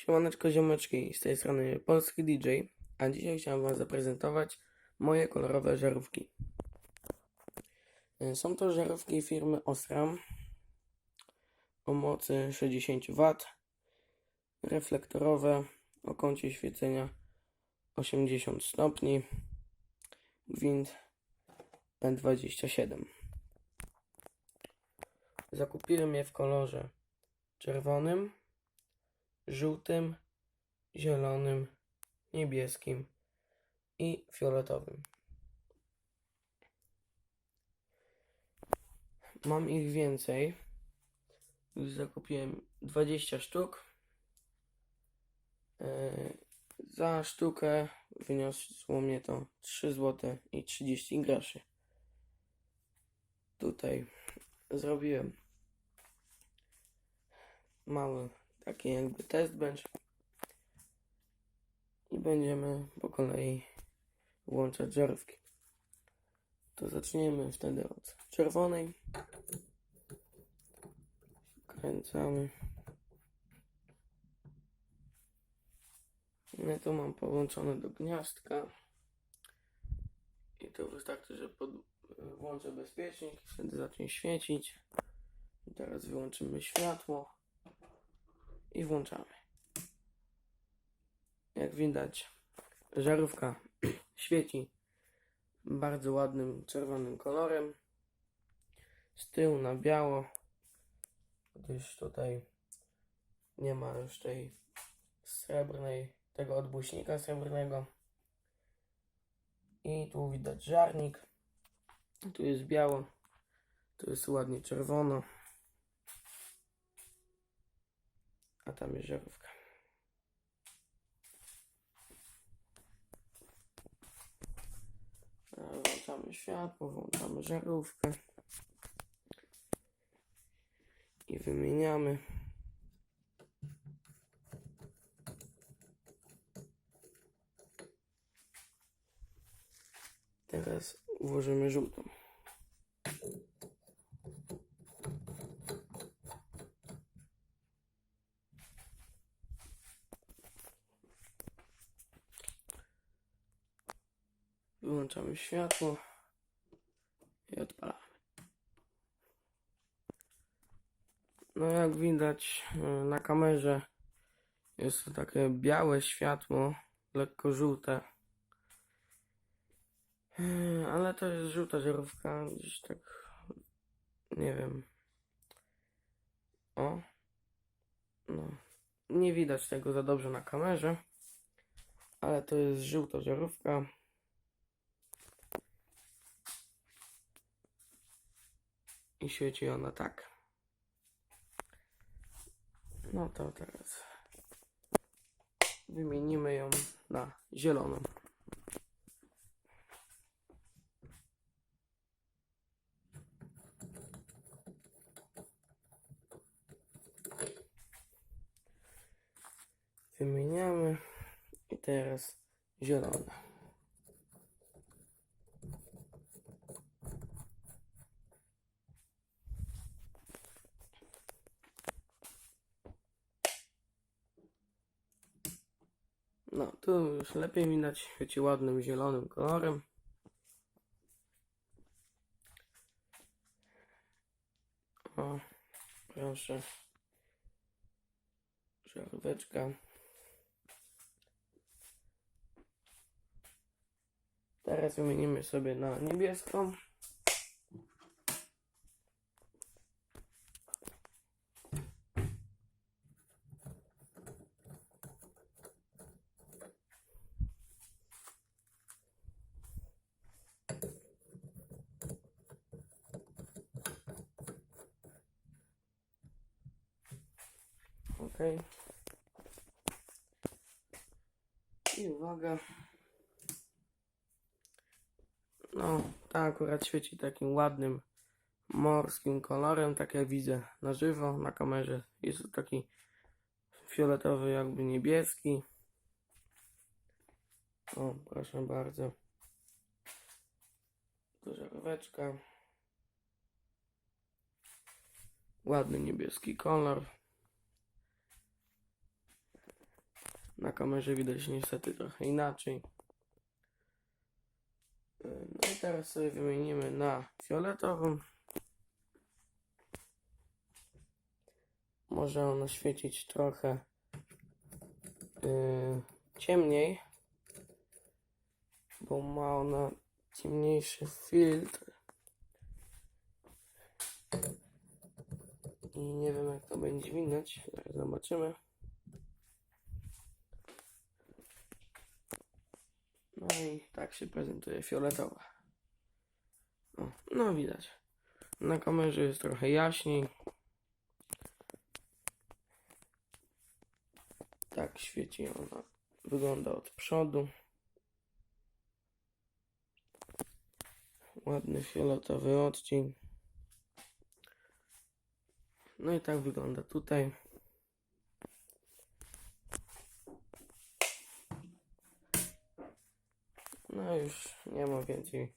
Siemaneczko ziomeczki, z tej strony Polski DJ, a dzisiaj chciałem Wam zaprezentować moje kolorowe żarówki. Y, Są to żarówki firmy Osram o mocy 60 W, reflektorowe o kącie świecenia 80 stopni, gwint P27. Zakupiłem je w kolorze czerwonym, żółtym, zielonym, niebieskim i fioletowym. Mam ich więcej. Już zakupiłem 20 sztuk. Yy, Za sztukę wyniosło mnie to 3 zł i 30 groszy. Tutaj zrobiłem mały taki jakby test bench i będziemy po kolei włączać żarówki. To zaczniemy wtedy od czerwonej. Kręcamy. Ja to mam połączone do gniazdka. I to wystarczy, że pod, włączę bezpiecznik, wtedy zacznie świecić. I teraz wyłączymy światło i włączamy. Jak widać, żarówka świeci bardzo ładnym czerwonym kolorem. Z tyłu na biało, gdyż tutaj nie ma już tej srebrnej, tego odbłyśnika srebrnego. I tu widać żarnik. Tu jest biało, tu jest ładnie czerwono. A tam jest żarówka. Włączamy światło, włączamy żarówkę i wymieniamy. Teraz włożymy żółtą. Wyłączamy światło i odpalamy. No jak widać e, na kamerze jest to takie białe światło, lekko żółte. E, Ale to jest żółta żarówka, gdzieś tak nie wiem. O. No. Nie widać tego za dobrze na kamerze. Ale to jest żółta żarówka. I świeci ona tak. No to teraz wymienimy ją na zieloną. Wymieniamy i teraz zielona. No, tu już lepiej widać, świeci ładnym zielonym kolorem. O, proszę. Żaróweczka. Teraz wymienimy sobie na niebieską. Ok. I uwaga. No, ta akurat świeci takim ładnym morskim kolorem, tak jak widzę na żywo, na kamerze. Jest taki fioletowy, jakby niebieski. O, proszę bardzo. Tu żaróweczka. Ładny niebieski kolor. Na kamerze widać niestety trochę inaczej. Yy, No i teraz sobie wymienimy na fioletową. Może ona świecić trochę yy, ciemniej, bo ma ona ciemniejszy filtr. I nie wiem jak to będzie widać, zobaczymy. No i tak się prezentuje fioletowa. O, no widać. Na kamerze jest trochę jaśniej. Tak świeci ona. Wygląda od przodu. Ładny fioletowy odcień. No i tak wygląda tutaj. No już nie ma więcej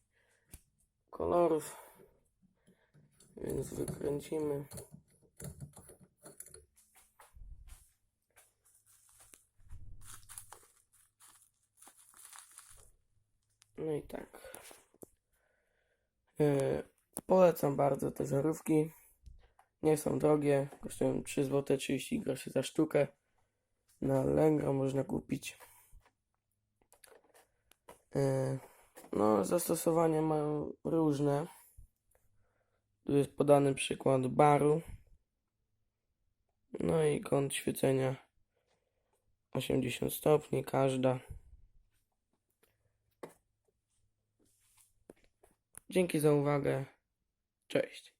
kolorów, więc wykręcimy. No i tak. Yy, polecam bardzo te żarówki. Nie są drogie, kosztują 3 zł 30 groszy za sztukę. Na Allegro można kupić. No, zastosowania mają różne. Tu jest podany przykład baru. No i kąt świecenia 80 stopni, każda. Dzięki za uwagę. Cześć.